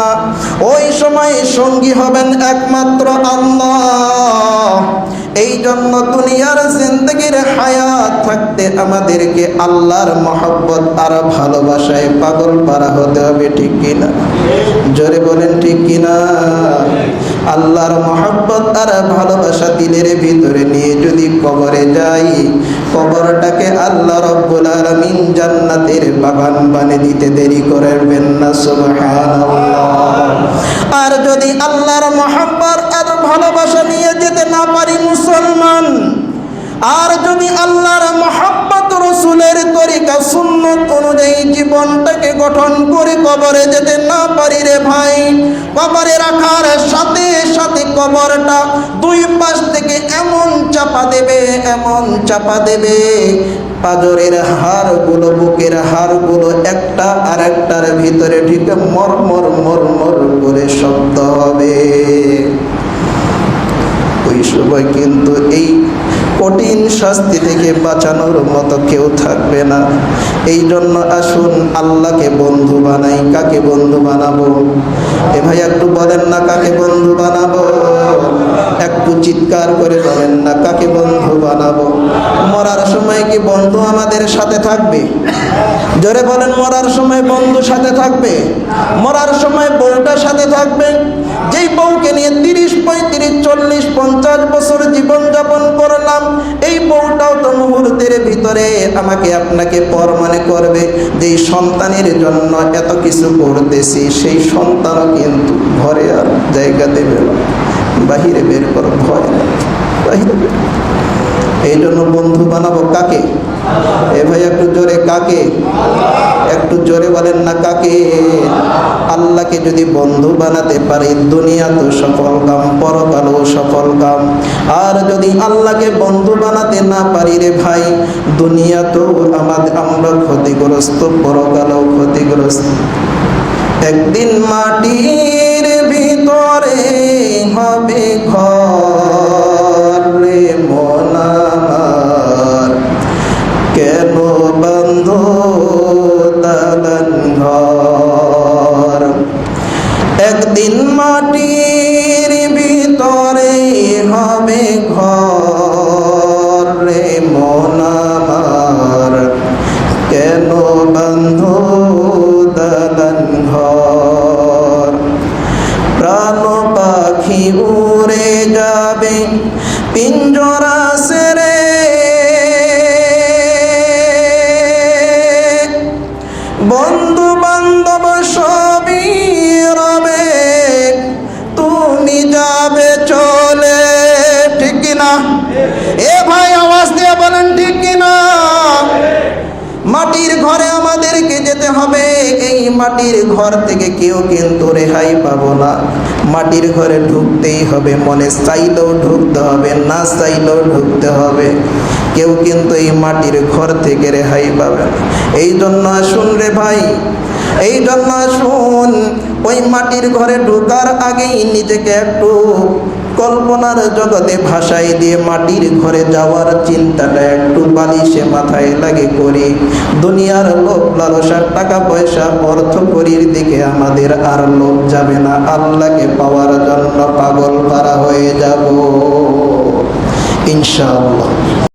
না। ওই সময় সঙ্গী হবেন একমাত্র আল্লাহ। এই জন্য দুনিয়ার জিন্দগির হায়াত থাকতে আমাদেরকে আল্লাহর মহব্বত আর ভালোবাসায় পাগল পারা হতে হবে, ঠিক কিনা জোরে বলেন, ঠিক কিনা আল্লাহর মহব্বত আর ভালোবাসা দিলের ভিতরে নিয়ে যদি কবরে যাই, কবরটাকে আল্লাহ রব্বুল আলামিন জান্নাতের বাগান বানিয়ে দিতে দেরি করবেন না, সুবহানাল্লাহ। যদি আল্লাহর মহব্বত আর ভালোবাসা নিয়ে যেতে না পারি মুসলমান, আর যদি আল্লাহর মহাব্বত রসুলের তরিকা সুন্নত অনুযায়ী জীবনটাকে গঠন করে কবরে যেতে না পারি রে ভাই, কবরে রাখার সাথে সাথে কবরটা দুই পাশ থেকে এমন চাপা দেবে এমন চাপা দেবে পাজরের হাড়গুলো, বুকের হাড়গুলো একটা আর একটার ভিতরে ঢুকে মর মর করে শব্দ হবে। ওই সময় কিন্তু এই কঠিন শাস্তি থেকে বাঁচানোর মতো কেউ থাকবে না। এই জন্য আসুন, আল্লাহকে বন্ধু বানাই, কাকে বন্ধু বানাবো? এ ভাই একটু বলেন না, কাকে বন্ধু বানাবো? একটু চিৎকার করে বলেন, না, কাকে বন্ধু বানাবো? মরার সময় কি বন্ধু আমাদের সাথে থাকবে? জোরে বলেন, মরার সময় বন্ধু সাথে থাকবে। মরার সময় বউটা সাথে থাকবে। যেই বউকে নিয়ে তিরিশ, পঁয়ত্রিশ, চল্লিশ, পঞ্চাশ বছর জীবন যাপন করলাম, এই বউটাও তো মুহূর্তের ভিতরে আমাকে আপনাকে পর মনে করবে। যেই সন্তানের জন্য এত কিছু করতেছি, সেই সন্তানও কিন্তু ঘরে আর জায়গা দেবে না। বাহিরে বের করো, ভয় বাহিরে বের এই জন্য বন্ধু বানাবো কাকে? এ ভাই একটু জোরে, কাকে? একটু জোরে বলেন না কাকে? আল্লাহকে যদি বন্ধু বানাতে পারি, দুনিয়া তো সফল কাম, পরকালও সফল কাম। আর যদি আল্লাহকে বন্ধু বানাতে না পারি রে ভাই, দুনিয়া তো আমাদের আমরা ক্ষতিগ্রস্ত, পরকালও ক্ষতিগ্রস্ত। একদিন মাটির ভিতরে হবে ঘর। যাবে পিঞ্জরা সেরে বন্ধু বান্ধব সবই রবে তুমি যাবে চলে ঠিক না এ মাটির ঘরে আমাদেরকে যেতে হবে। এই মাটির ঘর থেকে কেউ কিন্তু রেহাই পাবো না। মাটির ঘরে ঢুকতেই হবে, মনে চাইলেও ঢুকতে হবে, না চাইলেও ঢুকতে হবে। কেউ কিন্তু এই মাটির ঘর থেকে রেহাই পাবে এই জন্য আসুন রে ভাই, এই জন্য আসুন। ওই মাটির ঘরে ঢোকার আগেই নিজেকে একটু কল্পনার জগতে ভাষায় দিয়ে মাটির ঘরে যাওয়ার চিন্তাটা একটু বালিশে মাথায় লাগে করি। দুনিয়ার লোক লালসার টাকা পয়সা অর্থ করির দিকে আমাদের আর লোভ যাবে না। আল্লাহকে পাওয়ার জন্য পাগল পারা হয়ে যাব। ইনশাআল্লাহ।